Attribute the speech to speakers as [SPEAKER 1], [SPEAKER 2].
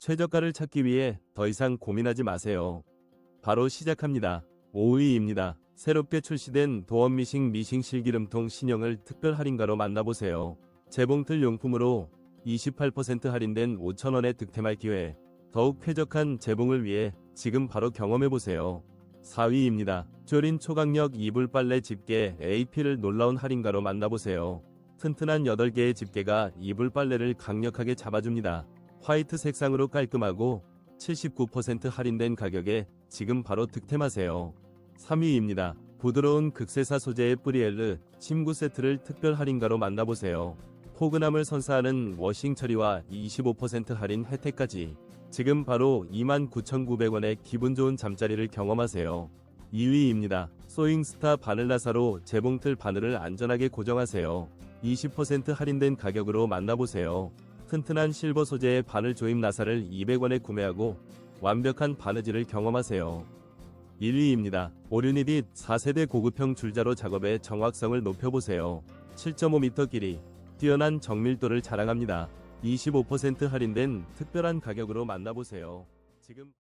[SPEAKER 1] 최저가를 찾기 위해 더 이상 고민하지 마세요. 바로 시작합니다. 5위입니다. 새롭게 출시된 도원미싱 미싱 실기름통 신형을 특별 할인가로 만나보세요. 재봉틀 용품으로 28% 할인된 5,000원의 득템할 기회. 더욱 쾌적한 재봉을 위해 지금 바로 경험해보세요. 4위입니다. 조린 초강력 이불 빨래 집게 AP를 놀라운 할인가로 만나보세요. 튼튼한 8개의 집게가 이불 빨래를 강력하게 잡아줍니다. 화이트 색상으로 깔끔하고 79% 할인된 가격에 지금 바로 득템하세요. 3위입니다. 부드러운 극세사 소재의 뿌리엘르 침구 세트를 특별 할인가로 만나보세요. 포근함을 선사하는 워싱 처리와 25% 할인 혜택까지 지금 바로 29,900원의 기분 좋은 잠자리를 경험하세요. 2위입니다. 소잉스타 바늘나사로 재봉틀 바늘을 안전하게 고정하세요. 20% 할인된 가격으로 만나보세요. 튼튼한 실버 소재의 바늘 조임 나사를 200원에 구매하고 완벽한 바느질을 경험하세요. 1위입니다. 오류니빗 4세대 고급형 줄자로 작업의 정확성을 높여보세요. 7.5m 길이, 뛰어난 정밀도를 자랑합니다. 25% 할인된 특별한 가격으로 만나보세요. 지금